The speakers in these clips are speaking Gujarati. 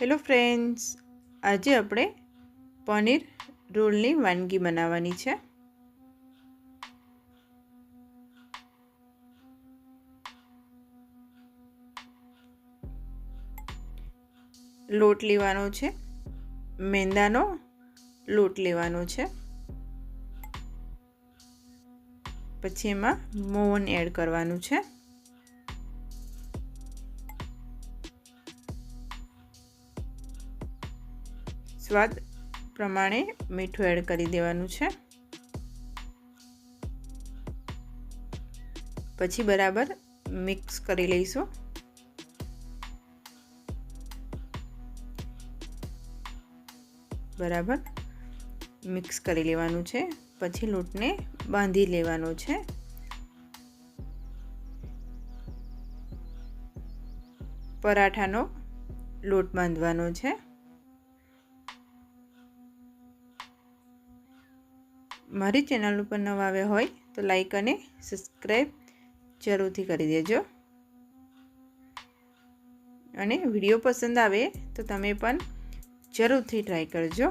હેલો ફ્રેન્ડ્સ આજે આપણે પનીર રોલની વાનગી બનાવવાની છે. લોટ લેવાનો છે. મેંદાનો લોટ લેવાનો છે. પછી એમાં મોવન એડ કરવાનું છે. સ્વાદ પ્રમાણે મીઠું એડ કરી દેવાનું છે. પછી બરાબર મિક્સ કરી લઈશું. બરાબર મિક્સ કરી લેવાનું છે. પછી લોટને બાંધી લેવાનો છે. પરાઠાનો લોટ બાંધવાનો છે. મારી ચેનલ ઉપર નવા આવ્યા હોય તો લાઈક અને સબસ્ક્રાઈબ જરૂરથી કરી દેજો. અને વીડિયો પસંદ આવે તો તમે પણ જરૂરથી ટ્રાય કરજો.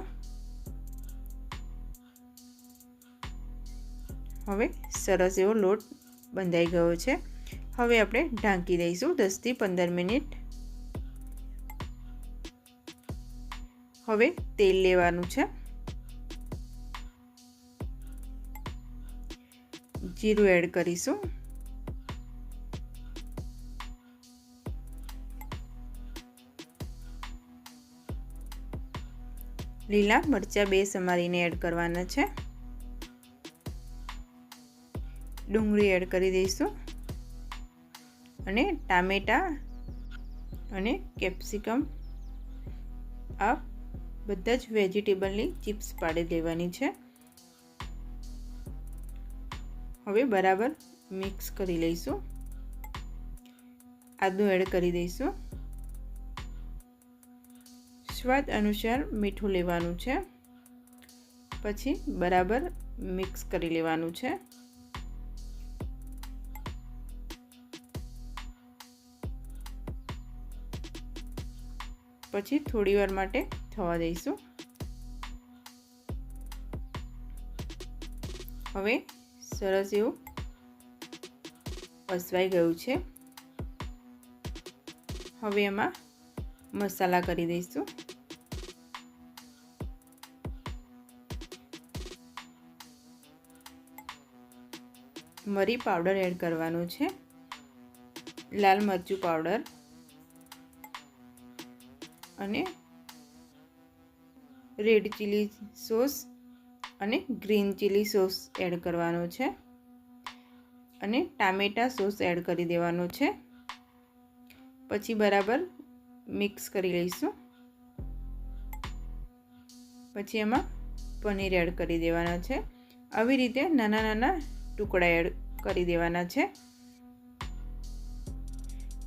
હવે સરસ એવો લોટ બંધાઈ ગયો છે. હવે આપણે ઢાંકી દઈશું દસથી પંદર મિનિટ. હવે તેલ લેવાનું છે. જીરું એડ કરીશું. લીલા મરચાં બે સમારીને એડ કરવાના છે. ડુંગળી એડ કરી દઈશું. અને ટામેટા અને કેપ્સિકમ આ બધા જ વેજીટેબલની ચિપ્સ પાડી દેવાની છે. હવે બરાબર મિક્સ કરી લઈશું. આદું એડ કરી દઈશું. સ્વાદ અનુસાર મીઠું લેવાનું છે. પછી બરાબર મિક્સ કરી લેવાનું છે. પછી થોડી વાર માટે થવા દઈશું. હવે સરસ એવું પસવાઈ ગયું છે. હવે એમાં મસાલા કરી દઈશું. મરી પાવડર એડ કરવાનો છે. લાલ મરચું પાવડર અને રેડ ચીલી સોસ અને ગ્રીન ચીલી સોસ એડ કરવાનો છે. અને ટામેટા સોસ એડ કરી દેવાનો છે. પછી બરાબર મિક્સ કરી લઈશું. પછી એમાં પનીર એડ કરી દેવાના છે. આવી રીતે નાના નાના ટુકડા એડ કરી દેવાના છે.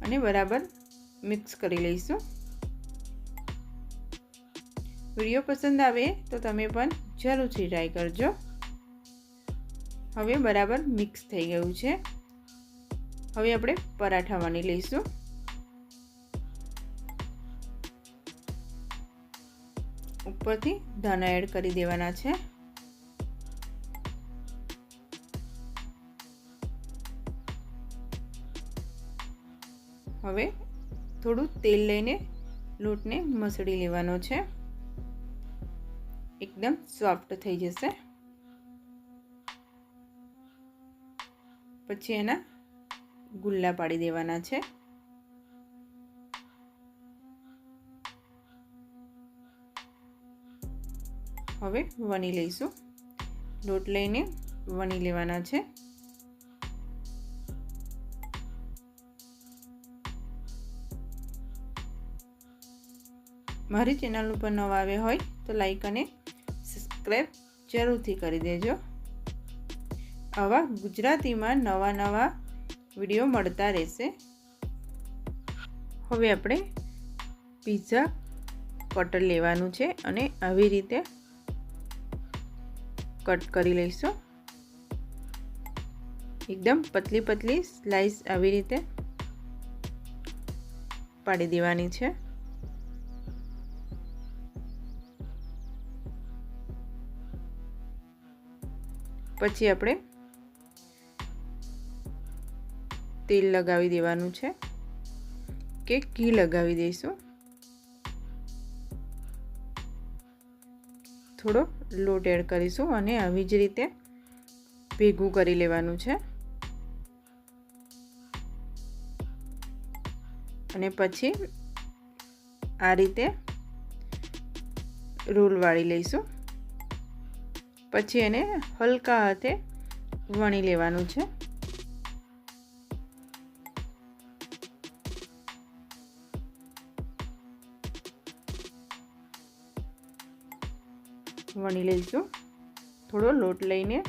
અને બરાબર મિક્સ કરી લઈશું. વીડિયો પસંદ આવે તો તમે પણ જરૂરથી ટ્રાય કરજો. હવે બરાબર મિક્સ થઈ ગયું છે. હવે આપણે પરાઠા વણી લઈશું. ઉપરથી ધાણા એડ કરી દેવાના છે. હવે થોડું તેલ લઈને લોટને મસળી લેવાનો છે. એકદમ સોફ્ટ થઈ જશે. પછી એના ગુલ્લા પાડી દેવાના છે. હવે વણી લઈશું. લોટ લઈને વણી લેવાના છે. મારી ચેનલ ઉપર નવા આવ્યા હોય તો લાઈક અને સબસ્ક્રાઈબ જરૂરથી કરી દેજો. આવા ગુજરાતીમાં નવા નવા વીડિયો મળતા રહેશે. હવે આપણે પીઝા કટર લેવાનું છે અને આવી રીતે કટ કરી લઈશું. એકદમ પતલી પતલી સ્લાઈસ આવી રીતે પાડી દેવાની છે. પછી આપણે તેલ લગાવી દેવાનું છે કે ઘી લગાવી દઈશું. થોડો લોટ એડ કરીશું અને આવી જ રીતે ભેગું કરી લેવાનું છે. અને પછી આ રીતે રોલ વાળી લઈશું. પછી એને હલકા હાથે વણી લેવાનું છે. વણી લઈશું. થોડો લોટ લઈને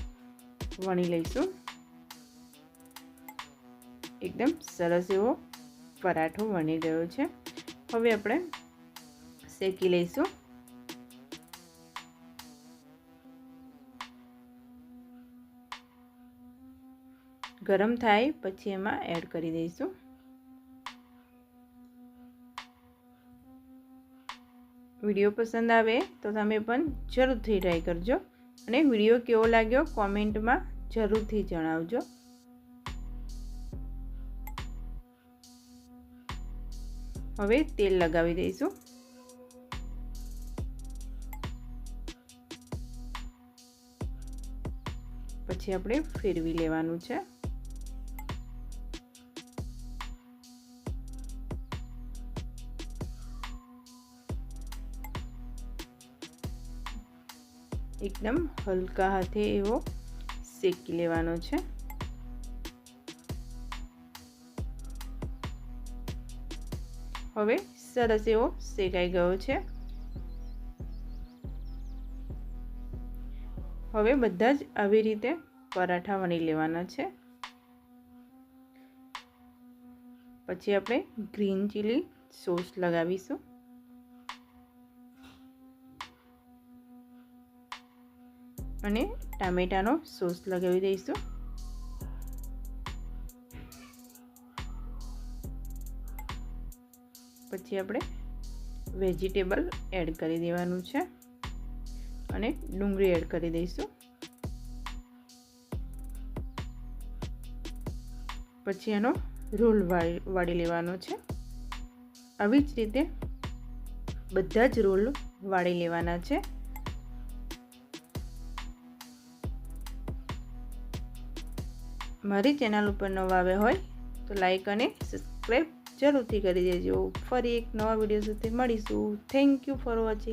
વણી લઈશું. એકદમ સરસ એવો પરાઠો વણી ગયો છે. હવે આપણે શેકી લઈશું. ગરમ થાય પછી એમાં એડ કરી દઈશું. વીડિયો પસંદ આવે તો તમે પણ જરૂરથી ટ્રાય કરજો અને વીડિયો કેવો લાગ્યો કોમેન્ટમાં જરૂરથી જણાવજો. હવે તેલ લગાવી દઈશું. પછી આપણે ફેરવી લેવાનું છે. એકદમ હલકા હાથે એવો શેકી લેવાનો છે. હવે સરસ એવો શેકાઈ ગયો છે. હવે બધા જ આવી રીતે પરાઠા વણી લેવાના છે. પછી આપણે ગ્રીન ચીલી સોસ લગાવીશું. અને ટામેટાનો સોસ લગાવી દઈશું. પછી આપણે વેજીટેબલ એડ કરી દેવાનું છે અને ડુંગળી એડ કરી દઈશું. પછી એનો રોલ વાળી લેવાનો છે. આવી જ રીતે બધા જ રોલ વાળી લેવાના છે. મારી ચેનલ ઉપર નવા આવ્યા હોય, તો લાઈક અને સબસ્ક્રાઈબ જરૂરથી કરી દેજો. ફરી એક નવા વીડિયો સાથે મળીશું. Thank you for watching